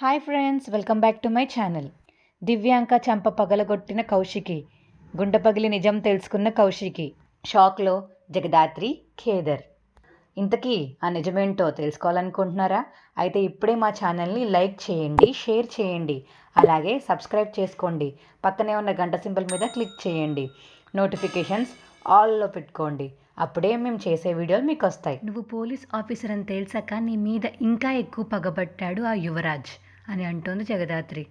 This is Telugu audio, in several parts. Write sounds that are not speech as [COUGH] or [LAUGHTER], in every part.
Hi friends welcome back to my channel Divyanka చంప పగలగొట్టిన కౌశికి. గుండె పగిలి నిజం తెలుసుకున్న కౌశికి. షాక్లో జగదాత్రి ఖేదర్. ఇంతకీ ఆ నిజమేంటో తెలుసుకోవాలనుకుంటున్నారా? అయితే ఇప్పుడే మా ఛానల్ని లైక్ చేయండి షేర్ చేయండి. అలాగే సబ్స్క్రైబ్ చేసుకోండి. పక్కనే ఉన్న గంట సింబల్ మీద క్లిక్ చేయండి. నోటిఫికేషన్స్ ఆల్లో పెట్టుకోండి. అప్పుడే మేము చేసే వీడియోలు మీకు వస్తాయి నువ్వు పోలీస్ ఆఫీసర్ అని తేల్చాక నీ మీద ఇంకా ఎక్కువ పగబట్టాడు ఆ యువరాజ్. అని అంటోంది జగదాత్రి.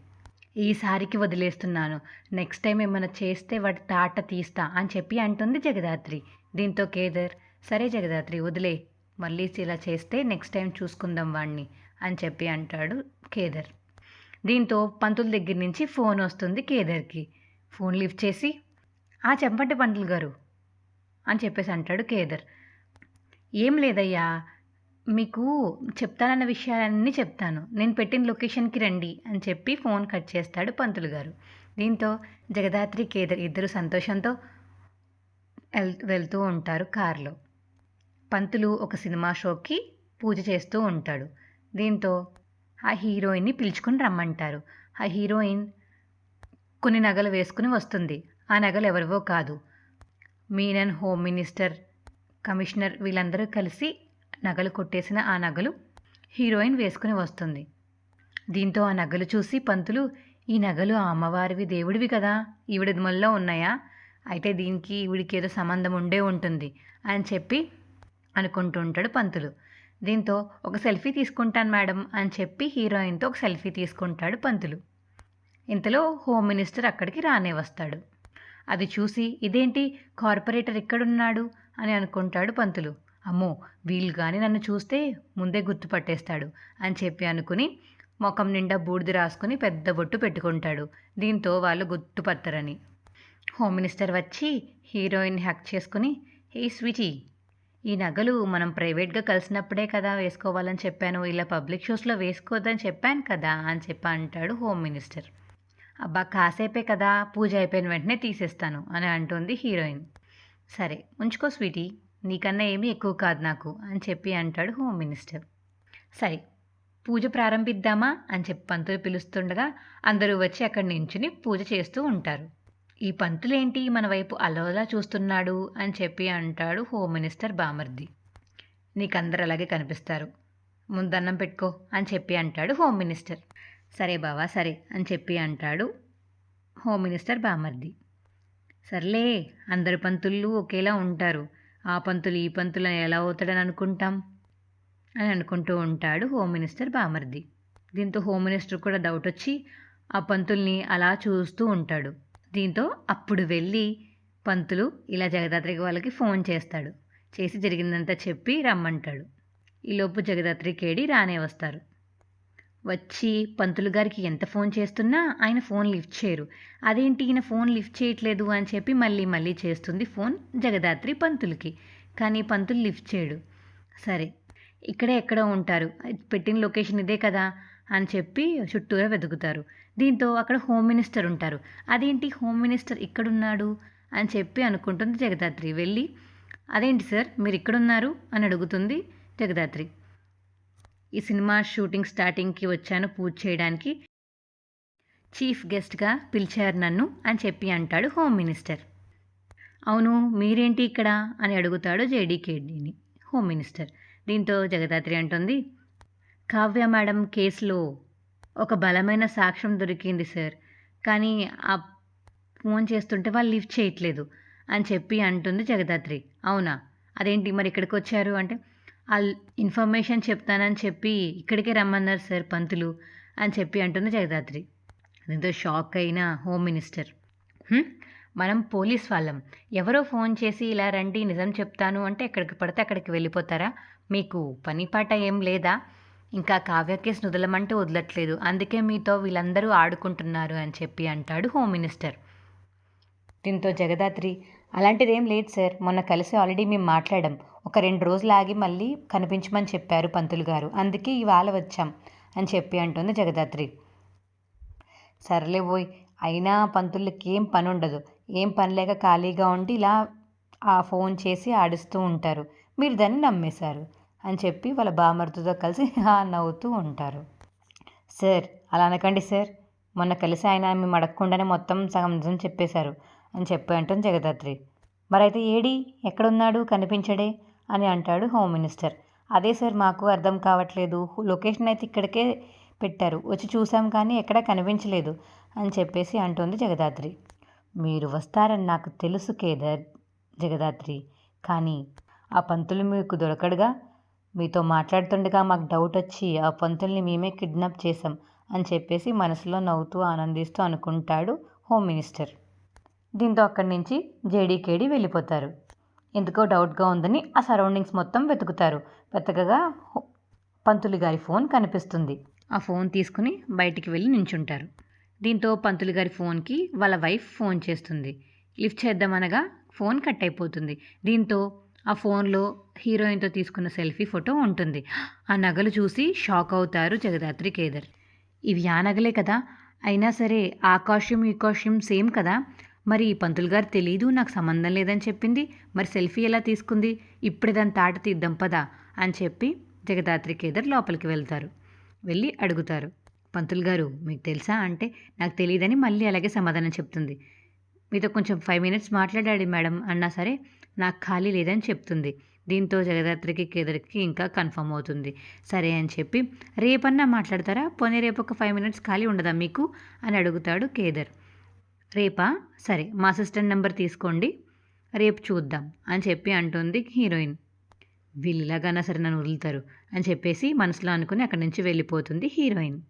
ఈసారికి వదిలేస్తున్నాను. నెక్స్ట్ టైం ఏమైనా చేస్తే వాటి తాట తీస్తా అని చెప్పి అంటుంది జగదాత్రి. దీంతో కేదర్ సరే జగదాత్రి వదిలే. మళ్ళీ ఇలా చేస్తే నెక్స్ట్ టైం చూసుకుందాం వాణ్ణి అని చెప్పి అంటాడు కేదర్. దీంతో పంతుల దగ్గర నుంచి ఫోన్ వస్తుంది కేదర్కి. ఫోన్ లిఫ్ట్ చేసి ఆ చెప్పండి పంతులు గారు అని చెప్పేసి అంటాడు కేదర్. ఏం లేదయ్యా మీకు చెప్తానన్న విషయాలన్నీ చెప్తాను. నేను పెట్టిన లొకేషన్కి రండి అని చెప్పి ఫోన్ కట్ చేస్తాడు పంతులు గారు. దీంతో జగదాత్రి కేదర్ ఇద్దరు సంతోషంతో వెళ్తూ ఉంటారు కారులో. పంతులు ఒక సినిమా షోకి పూజ చేస్తూ ఉంటాడు. దీంతో ఆ హీరోయిన్ని పిలుచుకుని రమ్మంటారు. ఆ హీరోయిన్ కొన్ని నగలు వేసుకుని వస్తుంది. ఆ నగలు ఎవరివో కాదు. మీనన్ హోమ్ మినిస్టర్ కమిషనర్ వీళ్ళందరూ కలిసి నగలు కొట్టేసిన ఆ నగలు హీరోయిన్ వేసుకుని వస్తుంది. దీంతో ఆ నగలు చూసి పంతులు ఈ నగలు ఆ అమ్మవారివి దేవుడివి కదా ఈవిడ మళ్ళీ ఉన్నాయా? అయితే దీనికి ఈవిడికి ఏదో సంబంధం ఉండే ఉంటుంది అని చెప్పి అనుకుంటూ ఉంటాడు పంతులు. దీంతో ఒక సెల్ఫీ తీసుకుంటాను మేడం అని చెప్పి హీరోయిన్తో ఒక సెల్ఫీ తీసుకుంటాడు పంతులు. ఇంతలో హోమ్ మినిస్టర్ అక్కడికి రానే వస్తాడు. అది చూసి ఇదేంటి కార్పొరేటర్ ఇక్కడున్నాడు అని అనుకుంటాడు పంతులు. అమ్మో వీళ్ళు కానీ నన్ను చూస్తే ముందే గుర్తుపట్టేస్తాడు అని చెప్పి అనుకుని ముఖం నిండా బూడిద రాసుకుని పెద్ద బొట్టు పెట్టుకుంటాడు. దీంతో వాళ్ళు గుర్తుపట్టరని. హోమ్ మినిస్టర్ వచ్చి హీరోయిన్ హ్యాక్ చేసుకుని హే స్వీటీ ఈ నగలు మనం ప్రైవేట్గా కలిసినప్పుడే కదా వేసుకోవాలని చెప్పాను. ఇలా పబ్లిక్ షోస్లో వేసుకోవద్దని చెప్పాను కదా అని చెప్పి అంటాడు హోమ్ మినిస్టర్. అబ్బా కాసేపే కదా పూజ అయిపోయిన వెంటనే తీసేస్తాను అని అంటుంది హీరోయిన్. సరే ఉంచుకో స్వీటీ. నీకన్నా ఏమీ ఎక్కువ కాదు నాకు అని చెప్పి అంటాడు హోమ్ మినిస్టర్. సరే పూజ ప్రారంభిద్దామా అని చెప్పి పంతులు పిలుస్తుండగా అందరూ వచ్చి అక్కడ నించుని పూజ చేస్తూ ఉంటారు. ఈ పంతులేంటి మన వైపు అలవలా చూస్తున్నాడు అని చెప్పి అంటాడు హోమ్ మినిస్టర్ బామర్ది. నీకందరు అలాగే కనిపిస్తారు. ముందన్నం పెట్టుకో అని చెప్పి అంటాడు హోమ్ మినిస్టర్. సరే బావా సరే అని చెప్పి అంటాడు హోమ్ మినిస్టర్ బామర్ది. సర్లే అందరి పంతులు ఒకేలా ఉంటారు. ఆ పంతులు ఈ పంతులు ఎలా అవుతాడని అనుకుంటాం? అని అనుకుంటూ ఉంటాడు హోమ్ మినిస్టర్ బామర్ది. దీంతో హోమ్ మినిస్టర్ కూడా డౌట్ వచ్చి ఆ పంతుల్ని అలా చూస్తూ ఉంటాడు. దీంతో అప్పుడు వెళ్ళి పంతులు ఇలా జగదాత్రికి వాళ్ళకి ఫోన్ చేస్తాడు. చేసి జరిగిందంతా చెప్పి రమ్మంటాడు. ఈలోపు జగదాత్రి కేడి రానే వస్తారు. వచ్చి పంతులు గారికి ఎంత ఫోన్ చేస్తున్నా ఆయన ఫోన్ లిఫ్ట్ చేయరు. అదేంటి ఈయన ఫోన్ లిఫ్ట్ చేయట్లేదు అని చెప్పి మళ్ళీ మళ్ళీ చేస్తుంది ఫోన్ జగదాత్రి పంతులకి. కానీ పంతులు లిఫ్ట్ చేయడు. సరే ఇక్కడే ఎక్కడో ఉంటారు. పెట్టిన లొకేషన్ ఇదే కదా అని చెప్పి చుట్టూరా వెతుకుతారు. దీంతో అక్కడ హోమ్ మినిస్టర్ ఉంటారు. అదేంటి హోమ్ మినిస్టర్ ఇక్కడున్నాడు అని చెప్పి అనుకుంటుంది జగదాత్రి. వెళ్ళి అదేంటి సార్ మీరు ఇక్కడున్నారు? అని అడుగుతుంది జగదాత్రి. ఈ సినిమా షూటింగ్ స్టార్టింగ్కి వచ్చాను పూజ చేయడానికి. చీఫ్ గెస్ట్గా పిలిచారు నన్ను అని చెప్పి అంటాడు హోమ్ మినిస్టర్. అవును మీరేంటి ఇక్కడ? అని అడుగుతాడు జేడీకేడీని హోమ్ మినిస్టర్. దీంతో జగదాత్రి అంటుంది కావ్య మేడం కేసులో ఒక బలమైన సాక్ష్యం దొరికింది సార్. కానీ ఆ ఫోన్ చేస్తుంటే వాళ్ళు లిఫ్ట్ చేయట్లేదు అని చెప్పి అంటుంది జగదాత్రి. అవునా? అదేంటి మరి ఇక్కడికి వచ్చారు? అంటే ఆ ఇన్ఫర్మేషన్ చెప్తానని చెప్పి ఇక్కడికే రమ్మన్నారు సార్ పంతులు అని చెప్పి అంటుంది జగదాత్రి. దీంతో షాక్ అయిన హోమ్ మినిస్టర్. మనం పోలీస్ వాళ్ళం. ఎవరో ఫోన్ చేసి ఇలా రండి నిజం చెప్తాను అంటే ఎక్కడికి పడితే అక్కడికి వెళ్ళిపోతారా? మీకు పని పాట ఏం లేదా? ఇంకా కావ్య కేసు వదలట్లేదు. అందుకే మీతో వీళ్ళందరూ ఆడుకుంటున్నారు అని చెప్పి అంటాడు హోమ్ మినిస్టర్. దీంతో జగదాత్రి అలాంటిదేం లేదు సార్. మొన్న కలిసి ఆల్రెడీ మేము మాట్లాడాం. ఒక రెండు రోజులు ఆగి మళ్ళీ కనిపించమని చెప్పారు పంతులు గారు. అందుకే ఇవాళ వచ్చాం అని చెప్పి అంటుంది జగదాత్రి. సర్లే పోయ్ అయినా పంతులకి ఏం పని ఉండదు. ఏం పని లేక ఖాళీగా ఉండి ఇలా ఆ ఫోన్ చేసి ఆడిస్తూ ఉంటారు. మీరు దాన్ని నమ్మేశారు అని చెప్పి వాళ్ళ బామర్తుతో కలిసి [LAUGHS] నవ్వుతూ ఉంటారు. సార్ అలా అనకండి సార్. మొన్న కలిసి ఆయన మేము అడగకుండానే మొత్తం సగం నిజం చెప్పేశారు. అని చెప్పి అంటుంది జగదాత్రి. మరైతే ఏడి? ఎక్కడున్నాడు? కనిపించడే? అని అంటాడు హోమ్ మినిస్టర్. అదే సార్ మాకు అర్థం కావట్లేదు. లొకేషన్ అయితే ఇక్కడికే పెట్టారు. వచ్చి చూసాం కానీ ఎక్కడా కనిపించలేదు అని చెప్పేసి అంటుంది జగదాత్రి. మీరు వస్తారని నాకు తెలుసు కేదర్ జగదాత్రి. కానీ ఆ పంతులు మీకు దొరకడుగా? మీతో మాట్లాడుతుండగా మాకు డౌట్ వచ్చి ఆ పంతుల్ని మేమే కిడ్నాప్ చేసాం అని చెప్పేసి మనసులో నవ్వుతూ ఆనందిస్తూ అనుకుంటాడు హోమ్ మినిస్టర్. దీంతో అక్కడి నుంచి జేడీకేడి వెళ్ళిపోతారు. ఎందుకో డౌట్గా ఉందని ఆ సరౌండింగ్స్ మొత్తం వెతుకుతారు. వెతకగా పంతులు గారి ఫోన్ కనిపిస్తుంది. ఆ ఫోన్ తీసుకుని బయటికి వెళ్ళి నించుంటారు. దీంతో పంతులు గారి ఫోన్కి వాళ్ళ వైఫ్ ఫోన్ చేస్తుంది. లిఫ్ట్ చేద్దామనగా ఫోన్ కట్ అయిపోతుంది. దీంతో ఆ ఫోన్లో హీరోయిన్తో తీసుకున్న సెల్ఫీ ఫోటో ఉంటుంది. ఆ నగలు చూసి షాక్ అవుతారు జగదాత్రి కేదర్. ఇవి ఆ నగలే కదా. అయినా సరే ఆకాశం ఈకాశం ఈ సేమ్ కదా. మరి ఈ పంతులు గారు తెలీదు నాకు సంబంధం లేదని చెప్పింది. మరి సెల్ఫీ ఎలా తీసుకుంది? ఇప్పుడు దాని తాట తీద్దాం పదా అని చెప్పి జగదాత్రి కేదర్ లోపలికి వెళ్తారు. వెళ్ళి అడుగుతారు. పంతులు గారు మీకు తెలుసా అంటే నాకు తెలియదని మళ్ళీ అలాగే సమాధానం చెప్తుంది. మీతో కొంచెం ఫైవ్ మినిట్స్ మాట్లాడాడు మేడం అన్నా సరే నాకు ఖాళీ లేదని చెప్తుంది. దీంతో జగదాత్రికి కేదర్కి ఇంకా కన్ఫర్మ్ అవుతుంది. సరే అని చెప్పి రేపన్నా మాట్లాడతారా? పోనీ రేపు ఒక ఫైవ్ మినిట్స్ ఖాళీ ఉండదా మీకు? అని అడుగుతాడు కేదర్. రేపా? సరే మా అసిస్టెంట్ నెంబర్ తీసుకోండి. రేపు చూద్దాం అని చెప్పి అంటుంది హీరోయిన్. వీళ్ళు ఇలాగైనా సరే నన్ను వదులుతారు అని చెప్పేసి మనసులో అనుకుని అక్కడి నుంచి వెళ్ళిపోతుంది హీరోయిన్.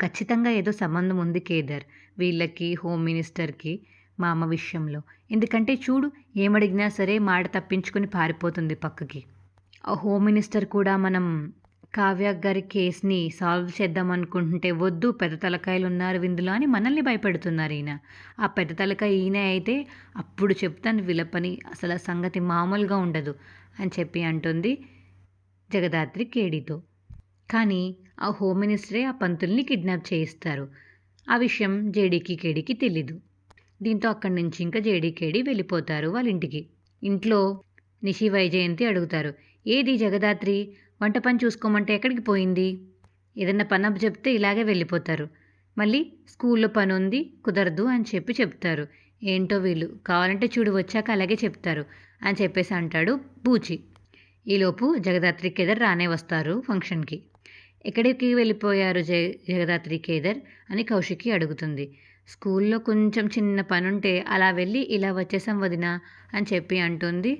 ఖచ్చితంగా ఏదో సంబంధం ఉంది కేదార్ వీళ్ళకి హోమ్ మినిస్టర్కి మా అమ్మ విషయంలో. ఎందుకంటే చూడు ఏమడిగినా సరే మాట తప్పించుకుని పారిపోతుంది పక్కకి. ఆ హోమ్ మినిస్టర్ కూడా మనం కావ్య గారి కేసుని సాల్వ్ చేద్దాం అనుకుంటుంటే వద్దు పెద్ద తలకాయలు ఉన్నారు విందులో అని మనల్ని భయపెడుతున్నారు ఈయన. ఆ పెద్ద తలకాయ ఈయన అయితే అప్పుడు చెప్తాను విలపని అసలు సంగతి మామూలుగా ఉండదు అని చెప్పి అంటుంది జగదాత్రి కేడీతో. కానీ ఆ హోమ్ మినిస్టరే ఆ పంతుల్ని కిడ్నాప్ చేయిస్తారు. ఆ విషయం జేడీకి కేడీకి తెలీదు. దీంతో అక్కడి నుంచి ఇంకా జేడీకేడి వెళ్ళిపోతారు వాళ్ళ ఇంటికి ఇంట్లో నిషి వైజయంతి అడుగుతారు ఏది జగదాత్రి? వంట పని చూసుకోమంటే ఎక్కడికి పోయింది? ఏదైనా పని అప్పు చెప్తే ఇలాగే వెళ్ళిపోతారు. మళ్ళీ స్కూల్లో పని ఉంది కుదరదు అని చెప్పి చెప్తారు. ఏంటో వీళ్ళు కావాలంటే చూడు వచ్చాక అలాగే చెప్తారు అని చెప్పేసి అంటాడు బూచి. ఈలోపు జగదాత్రి కేదర్ రానే వస్తారు ఫంక్షన్కి. ఎక్కడికి వెళ్ళిపోయారు జ జగదాత్రి కేదర్ అని కౌశికి అడుగుతుంది. స్కూల్లో కొంచెం చిన్న పని ఉంటే అలా వెళ్ళి ఇలా వచ్చేసాం వదినా అని చెప్పి అంటుంది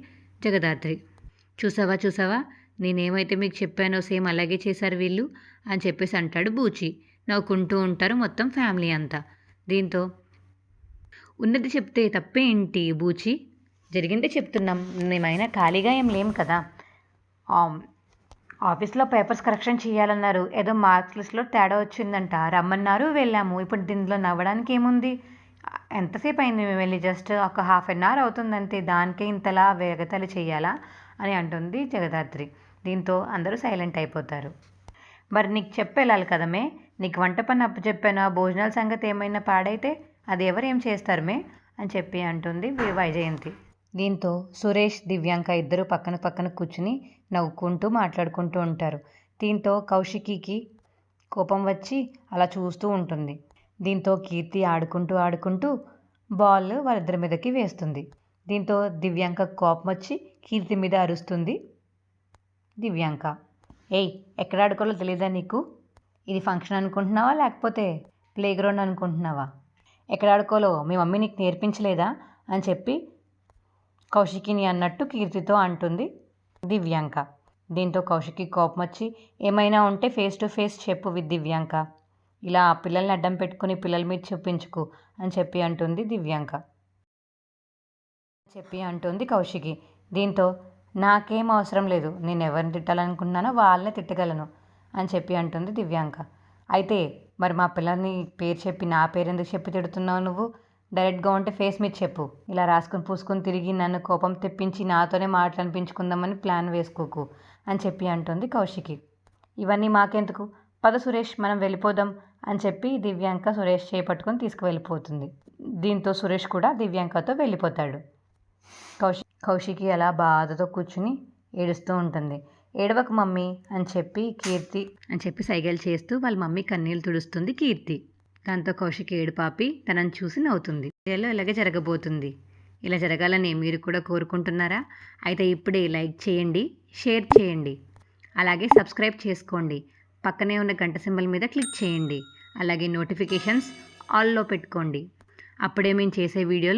జగదాత్రి. చూసావా చూసావా? నేనేమైతే మీకు చెప్పానో సేమ్ అలాగే చేశారు వీళ్ళు అని చెప్పేసి అంటాడు బూచి. నవ్వుకుంటూ ఉంటారు మొత్తం ఫ్యామిలీ అంతా. దీంతో ఉన్నది చెప్తే తప్పేంటి బూచి? జరిగిందే చెప్తున్నాం. మేమైనా ఖాళీగా ఏం లేం కదా. ఆఫీస్లో పేపర్స్ కరెక్షన్ చేయాలన్నారు. ఏదో మార్క్స్ లిస్ట్లో తేడా వచ్చిందంట. రమ్మన్నారు వెళ్ళాము. ఇప్పుడు దీనిలో నవ్వడానికి ఏముంది? ఎంతసేపు అయింది మేము వెళ్ళి జస్ట్ ఒక హాఫ్ అన్ అవర్ అవుతుంది అంతే దానికే ఇంతలా వేగతలు చేయాలా? అని అంటుంది జగదాత్రి దీంతో అందరూ సైలెంట్ అయిపోతారు. మరి నీకు చెప్పేలాలి కదమే? నీకు వంట పని అప్పు చెప్పాను? భోజనాల సంగతి ఏమైనా పాడైతే అది ఎవరు ఏం చేస్తారు మే? అని చెప్పి అంటుంది వైజయంతి. దీంతో సురేష్ దివ్యాంక ఇద్దరు పక్కన పక్కన కూర్చుని నవ్వుకుంటూ మాట్లాడుకుంటూ ఉంటారు. దీంతో కౌశికీకి కోపం వచ్చి అలా చూస్తూ ఉంటుంది. దీంతో కీర్తి ఆడుకుంటూ ఆడుకుంటూ బాల్ వాళ్ళిద్దరి మీదకి వేస్తుంది. దీంతో దివ్యాంక కోపం వచ్చి కీర్తి మీద అరుస్తుంది దివ్యాంక. ఏయ్ ఎక్కడ ఆడుకోవాలో తెలియదా నీకు? ఇది ఫంక్షన్ అనుకుంటున్నావా లేకపోతే ప్లే గ్రౌండ్ అనుకుంటున్నావా? ఎక్కడ ఆడుకోవాలో? మీ మమ్మీ నీకు నేర్పించలేదా? అని చెప్పి కౌశికిని అన్నట్టు కీర్తితో అంటుంది దివ్యాంక. దీంతో కౌశికి కోపం వచ్చి ఏమైనా ఉంటే ఫేస్ టు ఫేస్ చెప్పు విత్ దివ్యాంక. ఇలా పిల్లల్ని అడ్డం పెట్టుకుని పిల్లల మీద చూపించుకు అని చెప్పి అంటుంది దివ్యాంక. చెప్పి అంటుంది కౌశికి. దీంతో నాకేం అవసరం లేదు. నేను ఎవరిని తిట్టాలనుకున్నానో వాళ్ళనే తిట్టగలను అని చెప్పి అంటుంది దివ్యాంక. అయితే మరి మా పిల్లల్ని పేరు చెప్పి నా పేరు ఎందుకు చెప్పి తిడుతున్నావు నువ్వు? డైరెక్ట్గా ఉంటే ఫేస్ మీద చెప్పు. ఇలా రాసుకుని పూసుకొని తిరిగి నన్ను కోపం తెప్పించి నాతోనే మాటలనిపించుకుందామని ప్లాన్ వేసుకోకు అని చెప్పి అంటుంది కౌశికి. ఇవన్నీ మాకెందుకు? పద సురేష్ మనం వెళ్ళిపోదాం అని చెప్పి దివ్యాంక సురేష్ చేపట్టుకొని తీసుకువెళ్ళిపోతుంది. దీంతో సురేష్ కూడా దివ్యాంకతో వెళ్ళిపోతాడు. కౌశికి అలా బాధతో కూర్చుని ఏడుస్తూ ఉంటుంది. ఏడవక మమ్మీ అని చెప్పి కీర్తి అని చెప్పి సైగలు చేస్తూ వాళ్ళ మమ్మీ కన్నీళ్ళు తుడుస్తుంది కీర్తి. దాంతో కౌశిక్ ఏడుపాపి తనని చూసి నవ్వుతుంది. సీరియల్లో ఇలాగే జరగబోతుంది. ఇలా జరగాలని మీరు కూడా కోరుకుంటున్నారా? అయితే ఇప్పుడే లైక్ చేయండి షేర్ చేయండి. అలాగే సబ్స్క్రైబ్ చేసుకోండి. పక్కనే ఉన్న గంట సింబల్ మీద క్లిక్ చేయండి. అలాగే నోటిఫికేషన్స్ ఆల్లో పెట్టుకోండి. అప్పుడే మేము చేసే వీడియోలు